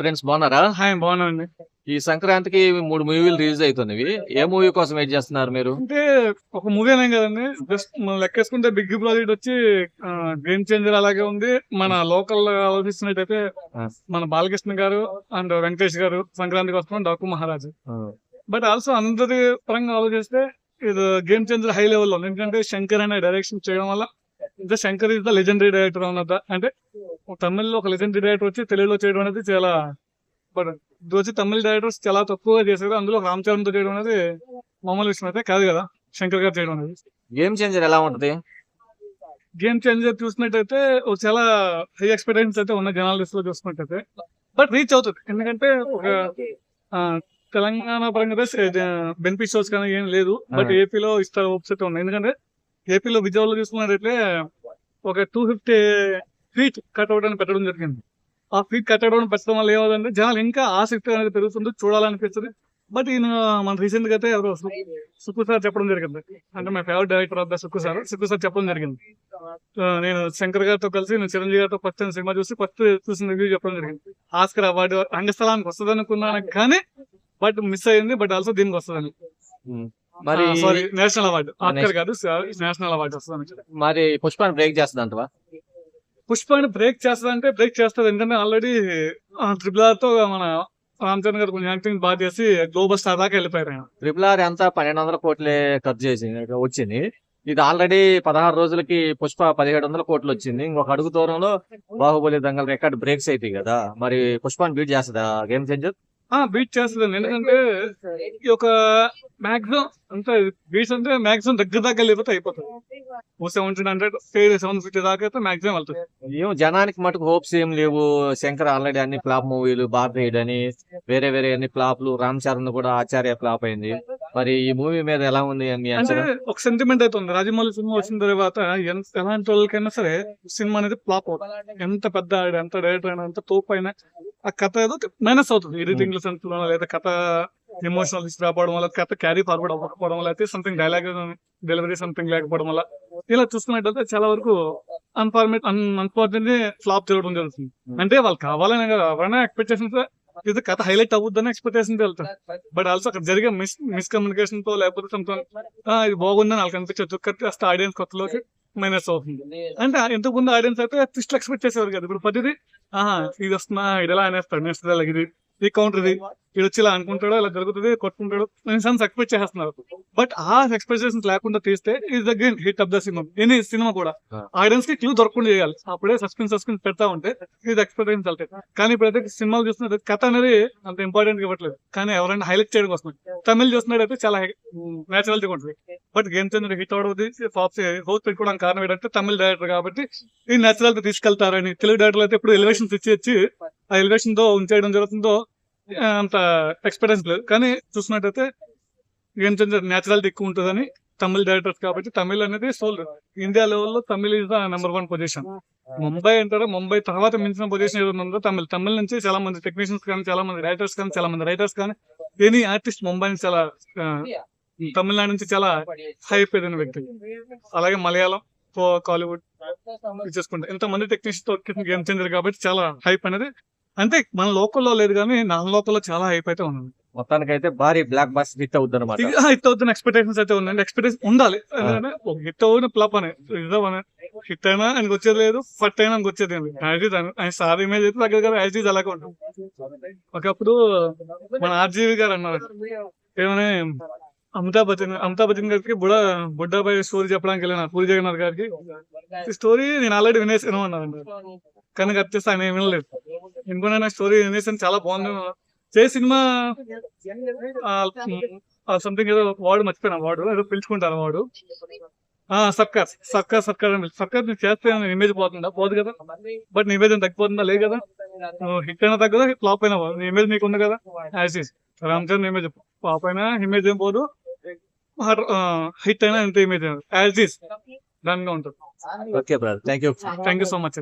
Friends బాగున్నారా? Hi బాగున్నాండి ఈ సంక్రాంతికి మూడు మూవీలు రిలీజ్ అవుతున్నవి ఏ మూవీ కోసం వెయిట్ చేస్తున్నారు మీరు? అంటే ఒక మూవీ అనేం కదండి. జస్ట్ మనం లెక్కేసుకుంటే బిగ్ ప్రాజెక్ట్ వచ్చి గేమ్ చేంజర్ అలాగే ఉంది. మన లోకల్ ఆలోచిస్తున్నట్టయితే. మన బాలకృష్ణ గారు అండ్ వెంకటేష్ గారు సంక్రాంతికి వస్తున్నాం డాకు మహారాజు. బట్ ఆల్సో అందరి పరంగా ఆలోచిస్తే ఇది గేమ్ చేంజర్ హై లెవెల్లో ఉంది. ఎందుకంటే శంకర్ అనే డైరెక్షన్ చేయడం వల్ల ఇంకా Shankar is the legendary director అన్నమాట అంటే తమిళ్ళో ఒక లెజెండరీ డైరెక్టర్ వచ్చి తెలుగులో చేయడం అనేది చాలా బట్ ఇది వచ్చి తమిళ డైరెక్టర్స్ చాలా తక్కువగా చేశారు. అందులో రామ్ చరణ్తో చేయడం అనేది మామూలు విషయం అయితే కాదు కదా శంకర్ గారు చేయడం అనేది. గేమ్ చేంజర్ ఎలా ఉంటది? గేమ్ చేంజర్ చూసినట్టయితే చాలా హై ఎక్స్పెక్టేషన్స్ అయితే ఉన్న జనాల లిస్ట్లో చూసినట్టయితే. బట్ రీచ్ అవుతుంది. ఎందుకంటే తెలంగాణ పరంగా బెనిఫిట్ షోస్ కానీ ఏం లేదు. బట్. ఏపీలో ఇస్తారు హోప్స్ అయితే ఉన్నాయి. ఎందుకంటే ఏపీలో విజయవాడలో చూసుకున్నట్టయితే ఒక టూ ఫిఫ్టీ ఫీట్ కట్అవుట్ అని పెట్టడం జరిగింది. ఆ ఫీట్ కట్అవుట్ పెట్టడం వల్ల ఏమవుతుందంటే జనాలు ఇంకా ఆసక్తి అనేది పెరుగుతుంది చూడాలనిపిస్తుంది. బట్ ఈయన మన రీసెంట్గా అయితే ఎవరో సుక్కు సార్ చెప్పడం జరిగింది. అంటే my favourite director of the Sukku sir. Sukku sir చెప్పడం జరిగింది. నేను శంకర్ గారితో కలిసి నేను చిరంజీవి గారితో ఫస్ట్ సినిమా చూసి ఫస్ట్ చూసిన రివ్యూ చెప్పడం జరిగింది. ఆస్కర్ అవార్డు రంగస్థలానికి వస్తుంది అనుకున్నాను కానీ బట్ మిస్ అయింది బట్ ఆల్సో దీనికి వస్తుందని. మరి సారీ నేషనల్ అవార్డు. ఆస్కర్. కాదు నేషనల్ అవార్డు వస్తుంది మరి పుష్పాన్ని బ్రేక్ చేస్తుంది అంటవా పుష్పాన్ని బ్రేక్ చేస్తుంది అంటే బ్రేక్ చేస్తుంది. ఎందుకంటే ఆల్రెడీ ట్రిపుల్ ఆర్తో మన రామ్ చరణ్ గారు కొంచెం యాక్టింగ్ బాగా చేసి గ్లోబల్ స్టార్ దాకా వెళ్ళిపోయారు ఆయన. ట్రిపుల్ ఆర్ ఎంత? పన్నెండు వందల కోట్లే ఖర్చు చేసి వచ్చింది. ఇది ఆల్రెడీ పదహారు రోజులకి పుష్ప పదిహేడు వందల కోట్లు వచ్చింది. ఇంకొక అడుగు దూరంలో బాహుబలి దంగల్ రికార్డ్ బ్రేక్స్ అవుతాయి కదా. మరి పుష్పాన్ని బీట్ చేస్తుందా? గేమ్ చేంజర్ బీట్ చేస్తుంది ఎందుకంటే ఒక మాక్సిమం అంటే బీట్స్ అంటే మాక్సిమం దగ్గర దాకా వెళ్ళిపోతే అయిపోతుంది. ఓ సెవెంటీన్ హండ్రెడ్ సెవెన్ ఫిఫ్టీ దాకా అయితే మాక్సిమం వెళ్తుంది. ఏం జనానికి మటుకు హోప్స్ ఏం లేవు. శంకర్ ఆల్రెడీ అన్ని ఫ్లాప్ మూవీలు భారతీయుడు అని వేరే వేరే అన్ని ఫ్లాప్లు రామ్ చరణ్ కూడా ఆచార్య ఫ్లాప్ అయింది. మరి ఈ మూవీ మీద ఎలా ఉంది అంటే ఒక సెంటిమెంట్ అయితే ఉంది. రాజమౌళి సినిమా వచ్చిన తర్వాత ఎంత ఎలాంటి వాళ్ళకైనా సరే సినిమా అనేది ఫ్లాప్ అవుతుంది. ఎంత పెద్ద ఎంత డైరెక్టర్ అయినా ఎంత తోపు అయినా ఆ కథ ఏదో మైనస్ అవుతుంది. ఎడిటింగ్ సెన్స్లో లేదా కథ ఎమోషనల్ రాకపోవడం వల్ల కథ క్యారీ ఫార్వర్డ్ అవ్వకపోవడం వల్ల అయితే సంథింగ్ డైలాగ్ డెలివరీ సంథింగ్ లేకపోవడం వల్ల. ఇలా చూసుకున్నట్టయితే చాలా వరకు అన్ఫార్మేట్ అన్ఫార్చునేట్లీ ఫ్లాప్ జరగడం జరుగుతుంది. అంటే వాళ్ళు కావాలని కాదు, ఎవరైనా ఎక్స్పెక్టేషన్స్ ఇది కథ హైలైట్ అవుద్దని ఎక్స్పెక్టేషన్ వెళ్తారు. బట్ ఆల్సో అక్కడ జరిగే మిస్ మిస్కమ్యూనికేషన్తో లేకపోతే ఆ, ఇది బాగుందని వాళ్ళకి అనిపించచ్చు కరెక్ట్ ఆడియన్స్ కొత్తలోకి మైనస్ అవుతుంది. అంటే ఇంతకు ముందు ఆడియన్స్ అయితే ట్విస్ట్ ఎక్స్పెక్ట్ చేసేవారు కదా. ఇప్పుడు ప్రతిదీ ఆహా ఇది వస్తున్నా ఇది ఎలా అనేస్తాడు. నెక్స్ట్ ఇలా ఇది ఈ కౌంటర్ ఇది. ఇది వచ్చి ఇలా అనుకుంటాడో ఇలా జరుగుతుంది కొట్టుకుంటాడు సెన్స్ ఎక్స్పెక్ట్ చేస్తున్నారు బట్ ఆ ఎక్స్పెక్టేషన్స్ లేకుండా తీస్తే ఇది again hit of the cinema any cinema కూడా. ఆడియన్స్కి క్లూ దొరకకుండా చేయాలి. అప్పుడే సస్పెన్స్ సస్పెన్స్ పెడతా ఉంటే ఇది ఎక్స్పెక్టేషన్స్ వెళ్తాయి కానీ ఇప్పుడైతే సినిమాలు చూస్తున్నది కథ అనేది అంత ఇంపార్టెంట్ ఇవ్వట్లేదు. కానీ ఎవరైనా హైలైట్ చేయడం కోసం. తమిళ్ చూస్తున్నట్టయితే చాలా నేచురల్ ఉంటుంది. బట్ గేమ్ చేంజర్ హిట్ అవడం ఫాప్స్ హోస్ట్ పెట్టుకోవడానికి కారణం ఏంటంటే తమిళ డైరెక్టర్ కాబట్టి ఈ నేచురల్గా తీసుకెళ్తారని. తెలుగు డైరెక్టర్ అయితే ఇప్పుడు ఎలివేషన్స్ ఇచ్చి ఇచ్చి ఆ ఎలివేషన్తో ఉంచేయడం జరుగుతుందో అంత ఎక్స్పీరియన్స్ లేదు. కానీ చూసినట్టయితే గేమ్ చేంజర్ నేచురాలిటీ ఎక్కువ ఉంటుందని తమిళ డైరెక్టర్స్ కాబట్టి తమిళ్ అనేది సోల్ ఇండియా లెవెల్లో Tamil is the number one position Mumbai అంటారా? ముంబై తర్వాత మించిన పొజిషన్ ఏదైనా ఉందో? తమిళ్. తమిళ నుంచి చాలా మంది టెక్నీషియన్స్ కానీ చాలా మంది రైటర్స్ కానీ చాలా మంది రైటర్స్ కానీ ఎనీ ఆర్టిస్ట్ ముంబై నుంచి చాలా తమిళనాడు నుంచి చాలా హైప్ ఏదైన వ్యక్తి. అలాగే మలయాళం కో- కాలీవుడ్ చూసుకుంటే ఇంతమంది టెక్నీషియన్స్తో గేమ్ చేంజర్ కాబట్టి చాలా హైప్ అనేది. అంటే మన లోకల్లో లేదు కానీ నాన్ లోకల్లో చాలా హైప్ అయితే ఉంది. మొత్తానికి అయితే భారీ బ్లాక్ బాస్ హిట్ అవుద్ది అనమాట హిట్ అవుతున్న ఎక్స్పెక్టేషన్స్ అయితే ఉన్నాయండి ఎక్స్పెక్టేషన్ ఉండాలి. హిట్ అవున ఫ్లాప్ అని అని. హిట్ అయినా ఆయనకు వచ్చేది లేదు ఫట్ అయినా ఆయనకు వచ్చేది ఆయన సార్ ఇమేజ్ అయితే దగ్గర దగ్గర యాజ్ ఇస్ అలాగే ఉంటుంది ఒకప్పుడు మన ఆర్జీవి గారు అన్నారు. ఏమని అమితాబ్ బచ్చన్ అమితాబ్ బచ్చన్ గారికి బుడ బుడ్డాబాయ్ స్టోరీ చెప్పడానికి వెళ్ళాను పూరి జగన్నాథ్ గారికి. ఈ స్టోరీ నేను ఆల్రెడీ వినేసాను అన్నారండి. కానీ వచ్చేసి ఆయన ఏం వినలేదు. ఇంకొన స్టోరీ వినేసాను చాలా బాగుంది. చే సినిమా సంథింగ్ ఏదో వాడు మర్చిపోయినా వాడు ఏదో పిలుచుకుంటాను వాడు ఆ సర్కార్ సర్కార్ సర్కార్ అని. సర్కార్ నువ్వు చేస్తే ఇమేజ్ పోతుందా? పోదు కదా. బట్ నీ ఇమేజ్ తగ్గిపోతుందా? లేదు కదా. నువ్వు హిట్ అయినా తగ్గదా ఫ్లాప్ అయినా పోదు? నీ ఇమేజ్ నీకు ఉంది కదా. As is Ram Charan image flop అయినా ఇమేజ్ ఏం పోదు. హిట్ అయినా ఎంత ఇమేజ్ యాజ్ ఇస్ దానిగా ఉంటుంది okay brother. Thank you thank you so much